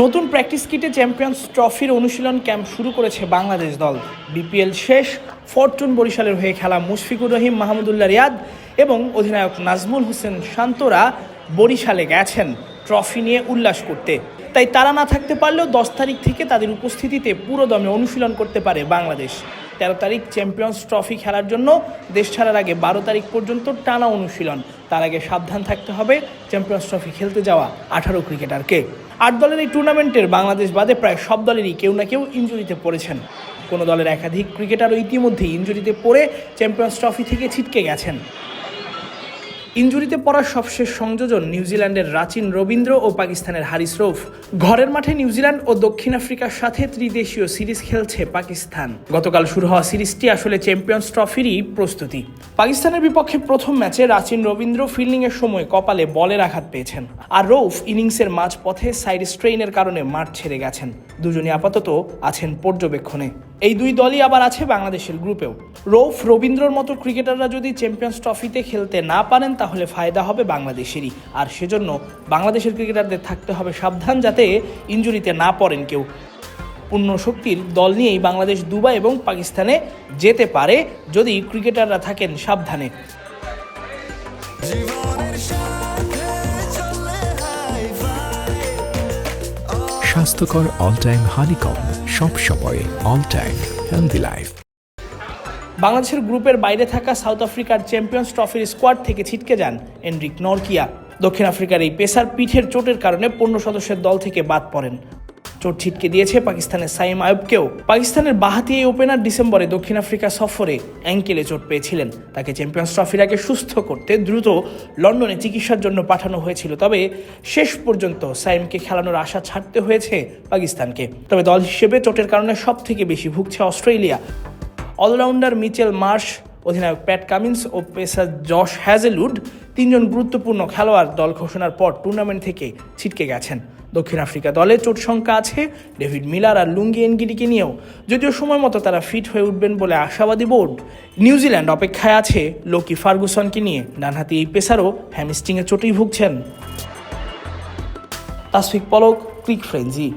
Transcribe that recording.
নতুন practice কিটে champions ট্রফির অনুশীলন ক্যাম্প শুরু করেছে বাংলাদেশ দল। বিপিএল শেষ ফরচুন বরিশালের হয়ে খেলা মুশফিকুর রহিম, মাহমুদুল্লাহ রিয়াদ এবং অধিনায়ক নাজমুল হোসেন শান্তরা বরিশালে গেছেন ট্রফি নিয়ে উল্লাস করতে। তাই তারা না থাকতে পারলেও দশ তারিখ থেকে তাদের উপস্থিতিতে পুরোদমে অনুশীলন করতে পারে বাংলাদেশ। তেরো তারিখ চ্যাম্পিয়ন্স ট্রফি খেলার জন্য দেশ ছাড়ার আগে বারো তারিখ পর্যন্ত টানা অনুশীলন। তার আগে সাবধান থাকতে হবে চ্যাম্পিয়ন্স ট্রফি খেলতে যাওয়া আঠারো ক্রিকেটারকে। আট দলের এই টুর্নামেন্টের বাংলাদেশ বাদে প্রায় সব দলেরই কেউ না কেউ ইঞ্জুরিতে পড়েছেন। কোনো দলের একাধিক ক্রিকেটারও ইতিমধ্যেই ইঞ্জুরিতে পড়ে চ্যাম্পিয়ন্স ট্রফি থেকে ছিটকে গেছেন। ইঞ্জুরিতে পড়ার সবশেষ সংযোজন নিউজিল্যান্ডের রাচিন রবীন্দ্র ও পাকিস্তানের হারিস রৌফ। ঘরের মাঠে নিউজিল্যান্ড ও দক্ষিণ আফ্রিকার সাথে ত্রিদেশীয় সিরিজ খেলছে পাকিস্তান। গতকাল শুরু হওয়া সিরিজটি আসলে চ্যাম্পিয়ন্স ট্রফিরই প্রস্তুতি। পাকিস্তানের বিপক্ষে প্রথম ম্যাচে রাচিন রবীন্দ্র ফিল্ডিংয়ের সময় কপালে বলের আঘাত পেয়েছেন আর রৌফ ইনিংসের মাঝপথে সাইড স্ট্রেইনের কারণে মাঠ ছেড়ে গেছেন। দুজনই আপাতত আছেন পর্যবেক্ষণে। এই দুই দলই আবার আছে বাংলাদেশের গ্রুপেও। রৌফ রবীন্দ্রর মতো ক্রিকেটাররা যদি চ্যাম্পিয়ন্স ট্রফিতে খেলতে না পারেন, তাহলে ফায়দা হবে বাংলাদেশেরই। আর সেজন্য বাংলাদেশের ক্রিকেটারদের থাকতে হবে সাবধান যাতে ইঞ্জুরিতে না পড়েন কেউ। পূর্ণ শক্তির দল নিয়েই বাংলাদেশ দুবাই এবং পাকিস্তানে যেতে পারে যদি ক্রিকেটাররা থাকেন সাবধানে। স্বাস্থ্যকর অল টাইম হানিকম সব সময় অল টাইম হেলদি লাইফ বাংলাদেশের গ্রুপের বাইরে থাকা সাউথ আফ্রিকার চ্যাম্পিয়ন্স ট্রফির স্কোয়াড থেকে ছিটকে যান এনরিক নরকিয়া। দক্ষিণ আফ্রিকার এই পেসার পিঠের চোটের কারণে পণ্য সদস্যের দল থেকে বাদ পড়েন চোট ছিটকে দিয়েছে পাকিস্তানের সাইম আয়ুবকেও। পাকিস্তানের বাহাতি এই ওপেনার ডিসেম্বরে দক্ষিণ আফ্রিকা সফরে অ্যাঙ্কেলে চোট পেয়েছিলেন। তাকে চ্যাম্পিয়ন্স ট্রফির আগে সুস্থ করতে দ্রুত লন্ডনে চিকিৎসার জন্য পাঠানো হয়েছিল। তবে শেষ পর্যন্ত সাইমকে খেলানোর আশা ছাড়তে হয়েছে পাকিস্তানকে। তবে দল হিসেবে চোটের কারণে সব থেকে বেশি ভুগছে অস্ট্রেলিয়া। অলরাউন্ডার মিচেল মার্শ অধিনায়ক প্যাট কামিন্স ও পেসার জশ হ্যাজেলউড তিনজন গুরুত্বপূর্ণ খেলোয়াড় দল ঘোষণার পর টুর্নামেন্ট থেকে ছিটকে গেছেন। দক্ষিণ আফ্রিকা দলে চোট সংখ্যা আছে, ডেভিড মিলার আর লুঙ্গি এনগিডিকে নিয়েও। যদিও সময় মতো তারা ফিট হয়ে উঠবেন বলে আশাবাদী বোর্ড, নিউজিল্যান্ড অপেক্ষায় আছে লোকি ফার্গুসনকে নিয়ে। ডানহাতি এই পেসারও হ্যামস্ট্রিংয়ে চোটেই ভুগছেন। তাসফিক পলক, ক্রিক ফ্রেঞ্জি।